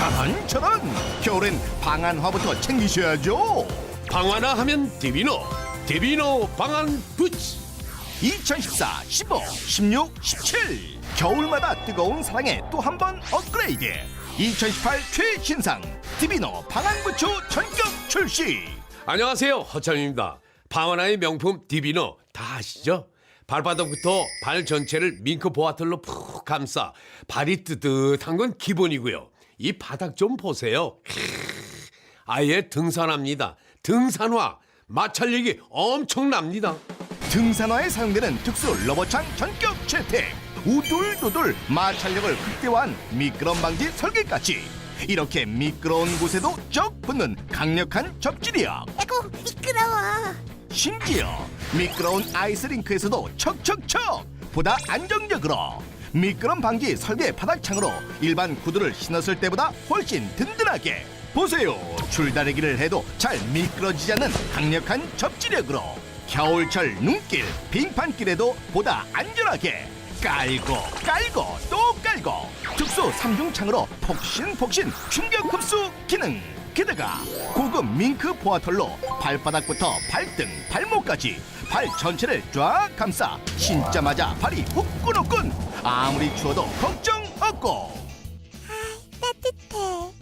저런 저런 겨울엔 방한화부터 챙기셔야죠. 방화나 하면 디비노 디비노 방안 부츠. 2014, 15, 16, 17 겨울마다 뜨거운 사랑에 또 한 번 업그레이드. 2018 최신상 디비노 방한부추 전격 출시. 안녕하세요 허참입니다. 방화나의 명품 디비노 다 아시죠? 발바닥부터 발 전체를 밍크 보아틀로 푹 감싸 발이 뜨뜻한 건 기본이고요 이 바닥 좀 보세요. 아예 등산합니다. 등산화 마찰력이 엄청납니다. 등산화에 사용되는 특수 러버창 전격 채택 우둘두둘 마찰력을 극대화한 미끄럼 방지 설계까지. 이렇게 미끄러운 곳에도 쩍 붙는 강력한 접지력 아이고 미끄러워. 심지어 미끄러운 아이스링크에서도 척척척 보다 안정적으로 미끄럼 방지 설계 바닥창으로 일반 구두를 신었을 때보다 훨씬 든든하게. 보세요. 줄다리기를 해도 잘 미끄러지지 않는 강력한 접지력으로 겨울철 눈길 빙판길에도 보다 안전하게. 깔고 깔고 또 깔고. 특수 삼중창으로 폭신폭신 충격 흡수 기능 게다가 고급 밍크 보아털로 발바닥부터 발등 발목까지 발 전체를 쫙 감싸 신자마자 발이 후끈후끈. 아무리 추워도 걱정 없고. 따뜻해.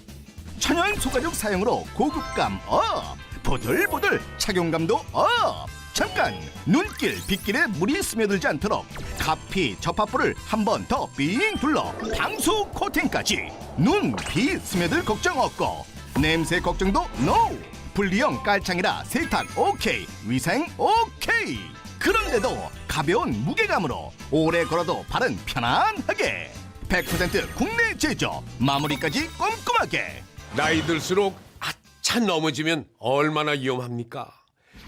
천연 소가죽 사용으로 고급감 업 보들보들 착용감도 업. 잠깐 눈길 빗길에 물이 스며들지 않도록 가피 접합부를 한 번더삥 둘러 방수 코팅까지. 눈 비 스며들 걱정 없고 냄새 걱정도 노 분리형 깔창이라 세탁 오케이 위생 오케이 그런데도 가벼운 무게감으로 오래 걸어도 발은 편안하게. 100% 국내 제조 마무리까지 꼼꼼하게. 나이 들수록 아차 넘어지면 얼마나 위험합니까?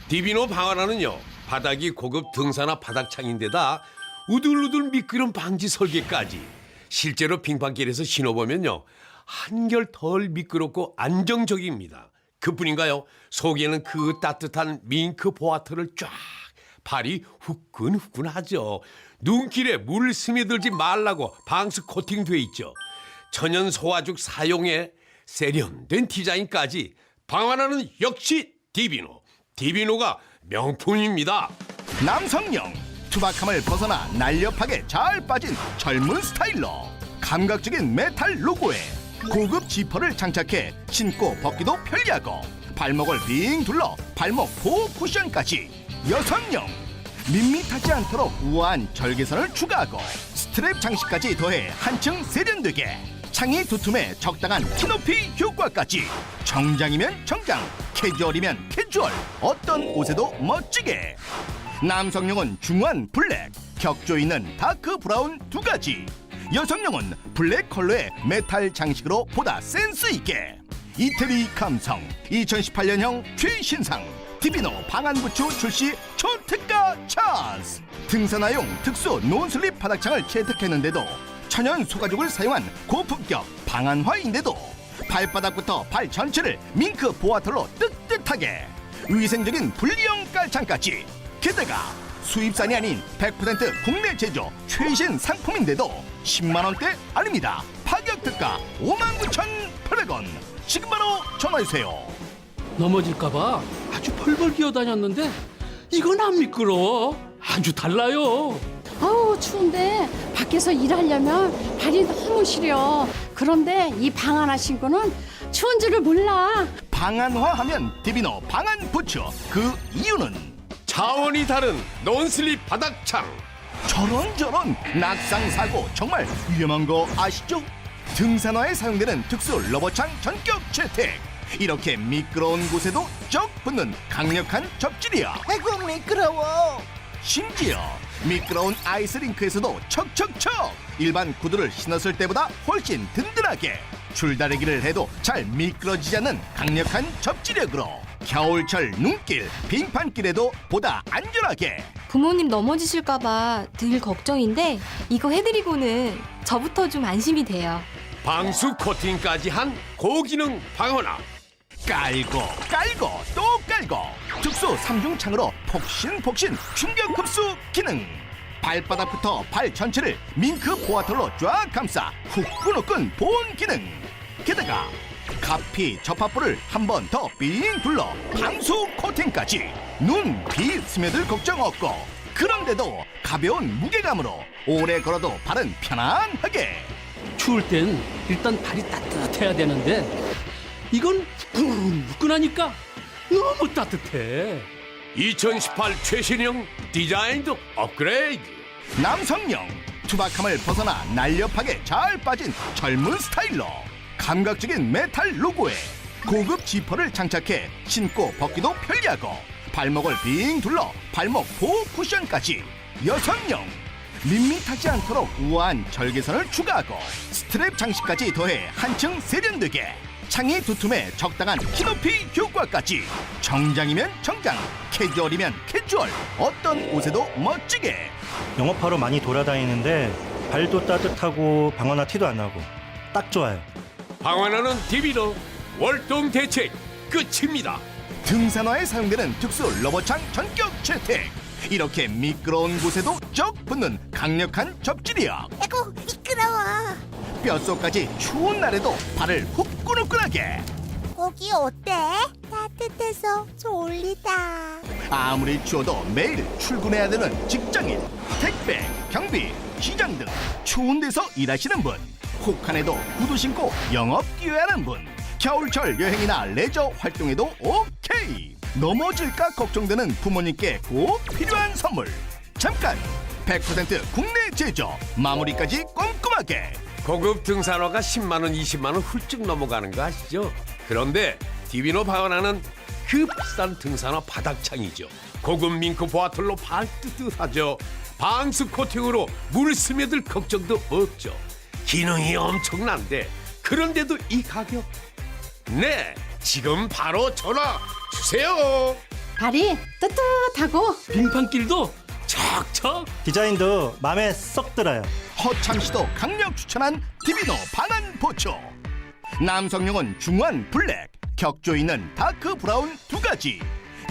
디비노 방화라는요 바닥이 고급 등산화 바닥창인데다 우들우들 미끄럼 방지 설계까지 실제로 빙판길에서 신어보면요 한결 덜 미끄럽고 안정적입니다. 그뿐인가요? 속에는 그 따뜻한 밍크 보아트를 쫙 발이 후끈후끈하죠. 눈길에 물 스며들지 말라고 방수 코팅돼 있죠. 천연 소화죽 사용에 세련된 디자인까지 방안하는 역시 디비노. 디비노가 명품입니다. 남성용 투박함을 벗어나 날렵하게 잘 빠진 젊은 스타일로 감각적인 메탈 로고에 고급 지퍼를 장착해 신고 벗기도 편리하고 발목을 빙 둘러 발목 보호 쿠션까지 여성용. 밋밋하지 않도록 우아한 절개선을 추가하고 스트랩 장식까지 더해 한층 세련되게 창이 두툼해 적당한 키높이 효과까지. 정장이면 정장 캐주얼이면 캐주얼. 어떤 옷에도 멋지게. 남성용은 중후한 블랙 격조 있는 다크 브라운 두 가지 여성용은 블랙 컬러의 메탈 장식으로 보다 센스 있게. 이태리 감성 2018년형 최신상 디비노 방안부추 출시 초특가 찬스. 등산화용 특수 논슬립 바닥창을 채택했는데도 천연 소가죽을 사용한 고품격 방안화인데도 발바닥부터 발 전체를 밍크 보아털로 뜨뜻하게 위생적인 분리형 깔창까지. 게다가 수입산이 아닌 100% 국내 제조 최신 상품인데도 10만 원대 아닙니다. 파격 특가 59,800원. 지금 바로 전화 주세요. 넘어질까봐 아주 펄펄 기어다녔는데 이건 안 미끄러워. 아주 달라요. 아우 추운데 밖에서 일하려면 발이 너무 시려. 그런데 이 방 하나 신고는 추운 줄을 몰라. 방안화 하면 디비노 방안 부츠. 그 이유는 차원이 다른 논슬립 바닥창. 저런 저런 낙상 사고 정말 위험한 거 아시죠? 등산화에 사용되는 특수 러버창 전격 채택. 이렇게 미끄러운 곳에도 쩍 붙는 강력한 접지력. 아이고 미끄러워 심지어 미끄러운 아이스링크에서도 척척척 일반 구두를 신었을 때보다 훨씬 든든하게 줄다리기를 해도 잘 미끄러지지 않는 강력한 접지력으로 겨울철 눈길 빙판길에도 보다 안전하게 부모님 넘어지실까봐 늘 걱정인데 이거 해드리고는 저부터 좀 안심이 돼요. 방수 코팅까지 한 고기능 방어나. 깔고 깔고 또 깔고 특수 삼중창으로 폭신폭신 충격 흡수 기능 발바닥부터 발 전체를 밍크 보아털로 쫙 감싸 후끈후끈 보온 기능 게다가 가피 접합부를 한 번더삥 둘러 방수 코팅까지. 눈, 비 스며들 걱정 없고. 그런데도 가벼운 무게감으로 오래 걸어도 발은 편안하게. 추울 땐 일단 발이 따뜻해야 되는데 이건 후끈후끈하니까 너무 따뜻해. 2018 최신형 디자인도 업그레이드. 남성용 투박함을 벗어나 날렵하게 잘 빠진 젊은 스타일러 감각적인 메탈 로고에 고급 지퍼를 장착해 신고 벗기도 편리하고 발목을 빙 둘러 발목 보호 쿠션까지 여성용. 밋밋하지 않도록 우아한 절개선을 추가하고 스트랩 장식까지 더해 한층 세련되게 창이 두툼해 적당한 키높이 효과까지. 정장이면 정장 캐주얼이면 캐주얼. 어떤 옷에도 멋지게. 영업하러 많이 돌아다니는데 발도 따뜻하고 방어나 티도 안 나고 딱 좋아요. 방언하는 디비노 월동 대책 끝입니다 등산화에 사용되는 특수 러버창 전격 채택 이렇게 미끄러운 곳에도 쩍 붙는 강력한 접지력 아이고 미끄러워. 뼛속까지 추운 날에도 발을 후끈후끈하게 거기 어때? 따뜻해서 졸리다. 아무리 추워도 매일 출근해야 되는 직장인 택배 경비 시장 등 추운 데서 일하시는 분 혹한에도 구두 신고 영업 뛰어야 하는 분. 겨울철 여행이나 레저 활동에도 오케이. 넘어질까 걱정되는 부모님께 꼭 필요한 선물. 잠깐! 100% 국내 제조 마무리까지 꼼꼼하게. 고급 등산화가 10만 원 20만 원 훌쩍 넘어가는 거 아시죠? 그런데 디비노 방언하는 그 비싼 등산화 바닥창이죠. 고급 밍크 보아틀로 발 뜨뜻하죠. 방수 코팅으로 물 스며들 걱정도 없죠 기능이 엄청난데 그런데도 이 가격 네 지금 바로 전화 주세요 발이 따뜻하고 빙판길도 척척 디자인도 마음에 쏙 들어요. 허참 씨도 강력 추천한 디비노 방안 보초. 남성용은 중후한 블랙, 격조 있는 다크 브라운 두 가지.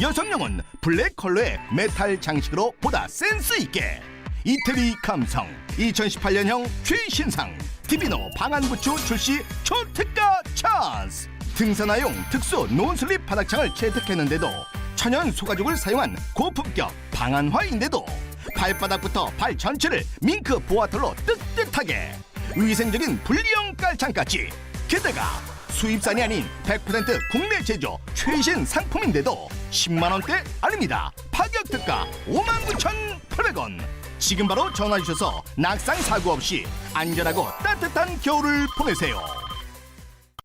여성용은 블랙 컬러의 메탈 장식으로 보다 센스 있게. 이태리 감성 2018년형 최신상 디비노 방안 부츠 출시 초특가 찬스. 등산화용 특수 논슬립 바닥창을 채택했는데도 천연 소가죽을 사용한 고품격 방한화인데도 발바닥부터 발 전체를 밍크 보아털로 뜨뜻하게 위생적인 분리형 깔창까지. 게다가 수입산이 아닌 100% 국내 제조 최신 상품인데도 10만 원대 아닙니다. 파격 특가 59,800원 지금 바로 전화 주셔서 낙상 사고 없이 안전하고 따뜻한 겨울을 보내세요